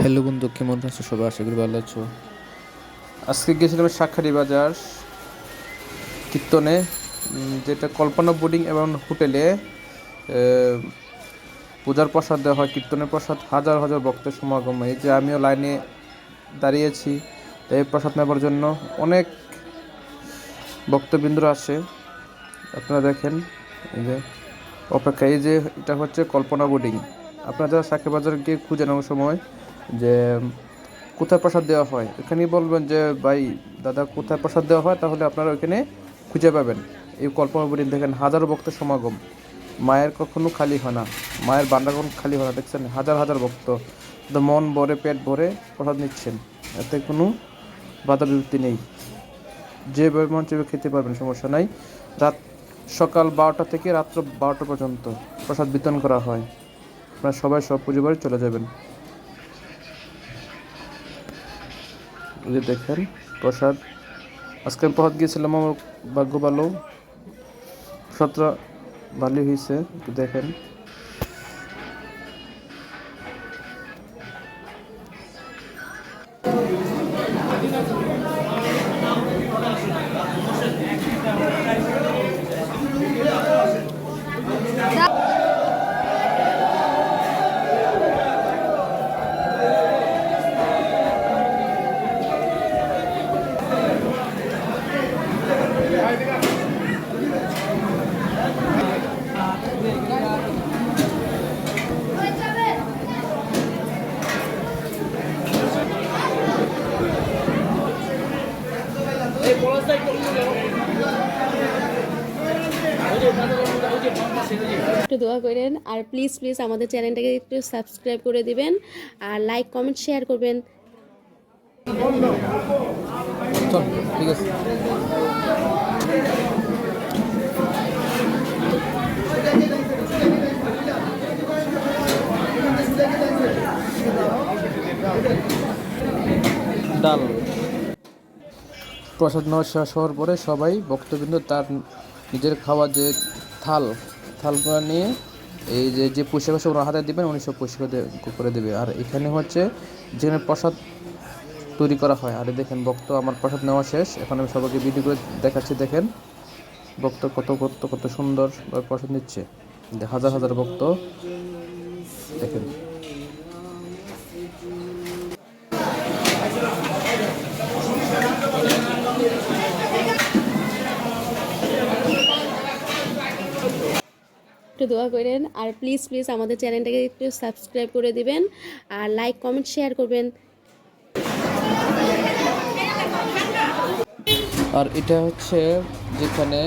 Hello বন্ধু, কেমন আছো সবাই? আশা করি ভালো আছো। আজকে গেছিলাম শাখারি বাজার কীর্তনে যেটা কল্পনা বোর্ডিং এবং হোটেলে পূজার প্রসাদ দেওয়া হয়, কীর্তনের প্রসাদ, হাজার হাজার ভক্তের সমাগম এই যে আমিও লাইনে দাঁড়িয়েছি এই প্রসাদ নেবার জন্য অনেক ভক্তবৃন্দরা আসে। আপনারা দেখেন, এই যে অপেক্ষা এই যে এটা হচ্ছে কল্পনা বোর্ডিং। আপনারা যারা শাখা বাজার গিয়ে খুঁজে নেওয়ার সময় যে, কোথায় প্রসাদ দেওয়া হয়? এখানেই বলবেন যে, ভাই, দাদা, কোথায় প্রসাদ দেওয়া হয়, তাহলে আপনারা ওইখানে খুঁজে পাবেন। এই কল্পনা বোর্ডিং দেখেন, হাজারো ভক্তের সমাগম। মায়ের কখনো খালি হয় না। মায়ের বান্ডা কখনো খালি হয় না, দেখছেন? হাজার হাজার ভক্ত। তো মন ভরে, পেট ভরে প্রসাদ নিচ্ছেন। এতে কোনো বাধা বিপত্তি নেই। যেভাবে মন চেয়ে খেতে পারবেন, সমস্যা নাই। রাত সকাল বারোটা থেকে রাত্র বারোটা পর্যন্ত প্রসাদ বিতরণ করা হয়। আপনারা সবাই সব পুজো বাড়ি চলে যাবেন। যে দেখেন প্রসাদ। আজকে প্রসাদ গিয়েছিলাম আমার ভাগ্য ভালো। প্রসাদটা ভালোই হয়েছে দেখেন। একটু দোয়া করেন আর প্লিজ প্লিজ আমাদের চ্যানেলটাকে একটু সাবস্ক্রাইব করে দিবেন আর লাইক কমেন্ট শেয়ার করবেন। ডাল। প্রসাদ নেওয়া শেষ হওয়ার পরে সবাই ভক্তবৃন্দ তার নিজের খাওয়া যে থাল, থালগুলো নিয়ে এই যে যে পয়সা ওনার হাতে দেবেন, উনি সব পয়সা করে দেবে। আর এখানে হচ্ছে যেখানে প্রসাদ তৈরি করা হয়, আর দেখেন ভক্ত, আমার প্রসাদ নেওয়া শেষ। এখন আমি সবাইকে ভিডিও করে দেখাচ্ছি, দেখেন। ভক্ত কত কত কত সুন্দর প্রসাদ নিচ্ছে। হাজার হাজার ভক্ত। দেখেন। দোয়া করেন। আর প্লিজ প্লিজ আমাদের চ্যানেলটাকে একটু সাবস্ক্রাইব করে দিবেন। আর লাইক কমেন্ট শেয়ার করবেন। আর এটা হচ্ছে যেখানে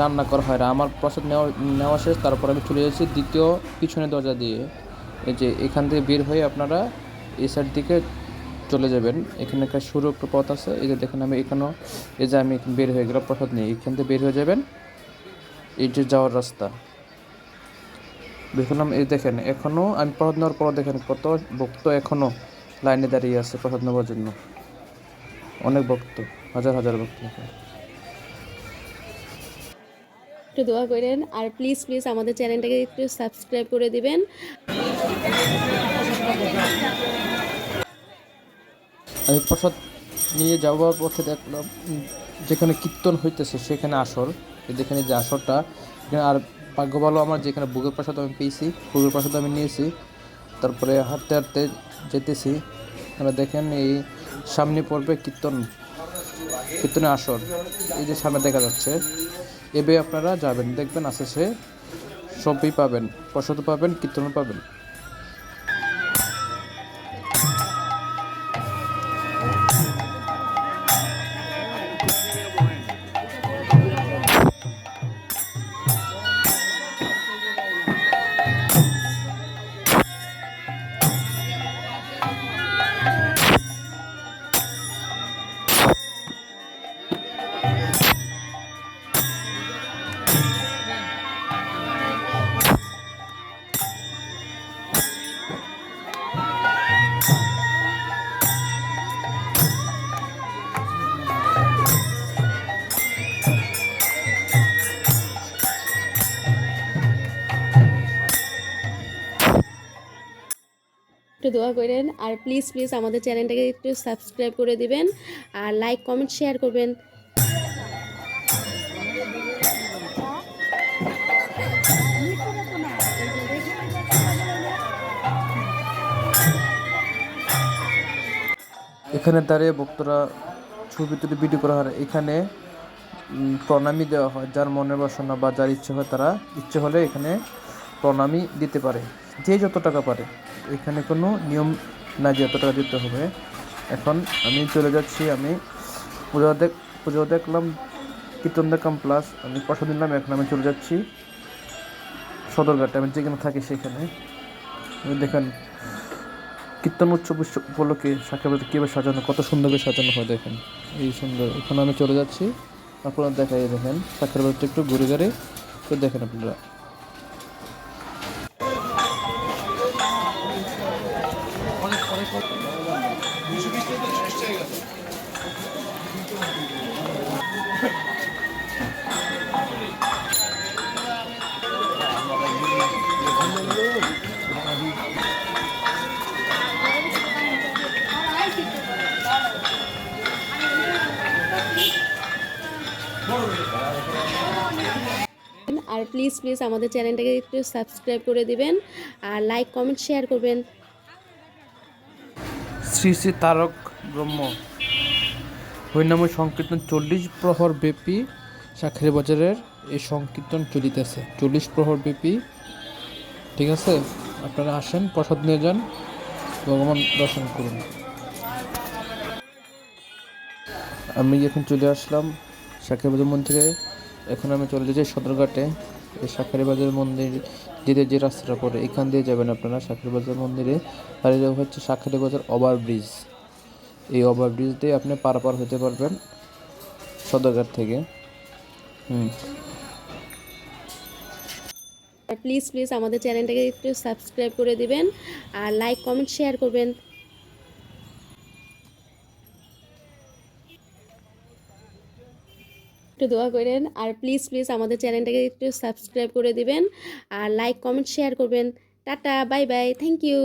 রান্না করা হয়। আমার প্রসাদ নেওয়া নেওয়া শেষ, তারপর আমি চলে যাচ্ছি দ্বিতীয় পিছনে দরজা দিয়ে। এই যে এখান থেকে বের হয়ে আপনারা এই সাইড দিকে চলে যাবেন। এখানে একটা সরু একটা পথ আছে। এই যে দেখেন আমি এখানেও, এই যে আমি বের হয়ে গেলাম, প্রসাদ নিয়ে। এখান থেকে বের হয়ে যাবেন। এই যে যাওয়ার রাস্তা। দেখলাম এই দেখেন এখনও আমি প্রসাদ নেওয়ার পর দেখেন কত ভক্ত এখনও লাইনে দাঁড়িয়ে আছে প্রসাদ নেওয়ার জন্য। অনেক ভক্ত হাজার হাজার ভক্ত। একটু দোয়া করেন আর প্লিজ প্লিজ আমাদের চ্যানেলটাকে একটু সাবস্ক্রাইব করে দিবেন। আমি প্রসাদ নিয়ে যাওয়ার পথে দেখলাম যেখানে কীর্তন হইতেছে সেখানে আসর। যেখানে যে আসরটা এখানে আর ভাগ্য ভালো আমার যেখানে বুকের প্রসাদ আমি পেয়েছি বুকের প্রসাদ আমি নিয়েছি, তারপরে হাঁটতে হাঁটতে যেতেছি। আপনারা দেখেন এই সামনে পড়বে কীর্তন, কীর্তনের আসর। এই যে সামনে দেখা যাচ্ছে এবে আপনারা যাবেন, দেখবেন আস্তে আস্তে সবই পাবেন, প্রসাদও পাবেন, কীর্তনও পাবেন। একটু দোয়া করেন আর প্লিজ প্লিজ আমাদের চ্যানেলটাকে একটু সাবস্ক্রাইব করে দিবেন আর লাইক কমেন্ট শেয়ার করবেন। এখানে দাঁড়িয়ে ভক্তরা ছবি তুলে ভিডিও করা হয়। এখানে প্রণামী দেওয়া হয়। যার মনের বাসনা বা যার ইচ্ছে হয় তারা, ইচ্ছে হলে এখানে প্রণামী দিতে পারে। যে যত টাকা পারে, এখানে কোনো নিয়ম না যে এত টাকা দিতে হবে। এখন আমি চলে যাচ্ছি, আমি পুজো দেখ, পুজো দেখলাম, কীর্তন দেখলাম প্লাস আমি প্রসাদ নিলাম, এখন আমি চলে যাচ্ছি সদরঘাটে। আমি যেখানে থাকি সেখানে। দেখেন, কীর্তন উৎসব উপলক্ষে সাক্ষাৎ কীভাবে সাজানো, কত সুন্দরভাবে সাজানো হয় দেখেন। এই সুন্দর। এখন আমি চলে যাচ্ছি আপনারা দেখাই দেখেন সাক্ষাৎ একটু ঘুরে ঘুরে। তো দেখেন আপনারা আর প্লিজ প্লিজ আমাদের চ্যানেলটাকে একটু সাবস্ক্রাইব করে দিবেন আর লাইক কমেন্ট শেয়ার করবেন। শ্রী শ্রী তারক ব্রহ্ম। হরিনাময় সংকীর্তন চল্লিশ প্রহর ব্যাপী সাক্ষারি বাজারের এই সংকীর্তন চলিতেছে। চল্লিশ প্রহর ব্যাপী। ঠিক আছে? আপনারা আসেন, প্রসাদ নিয়ে যান, ভগবান দর্শন করুন। আমি এখন চলে আসলাম শাখারি বাজার মন্দিরে। এখন আমি চলে যাচ্ছি সদরঘাটে। এই শাখারি বাজার মন্দির যেতে যে রাস্তাটা পড়ে, এখান দিয়ে যাবেন আপনারা শাখারি বাজার মন্দিরে। আর এটা হচ্ছে শাখারি বাজার ওভার ব্রিজ এই ওভার ব্রিজ দিয়ে আপনি পারাপার হতে পারবেন সদরঘাট থেকে। হুম। প্লিজ প্লিজ আমাদের চ্যানেলটাকে একটু সাবস্ক্রাইব করে দিবেন। আর লাইক, কমেন্ট, শেয়ার করবেন। একটু দোয়া করেন আর প্লিজ প্লিজ আমাদের চ্যানেলটাকে একটু সাবস্ক্রাইব করে দিবেন আর লাইক কমেন্ট শেয়ার করবেন। Tata bye bye thank you